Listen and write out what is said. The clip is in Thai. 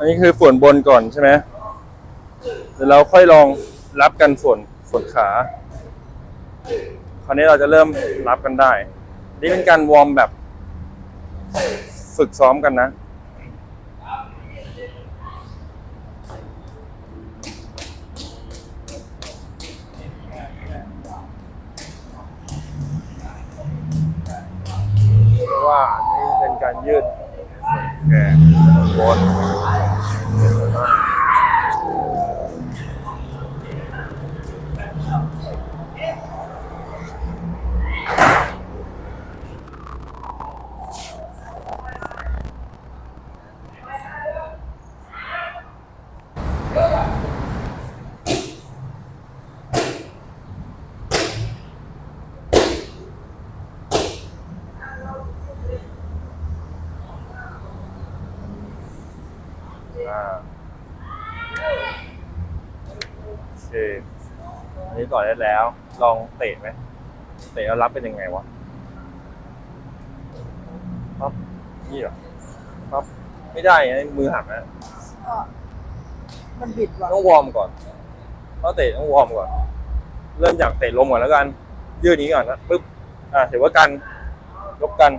อันนี้คือส่วนบนก่อนใช่ไหมเดี๋ยวเราค่อยลองรับกันส่วนส่วนขา คราวนี้เราจะเริ่มรับกันได้ นี่เป็นการวอร์มแบบฝึกซ้อมกันนะเพราะว่านี่เป็นการยืดแขนบน อ่าโอเคอันนี้ต่อได้แล้ว ลองเตะไหมเตะแล้วรับเป็นยังไงวะปั๊บนี่เหรอปั๊บไม่ได้ไงมือหักนะก็มันบิดว่ะต้องวอร์มก่อนต้องเตะต้องวอร์มก่อน เริ่มจากเตะลมก่อนแล้วกัน ยืดนี้ก่อนนะปึ๊บอ่าถือว่ากันยกกัน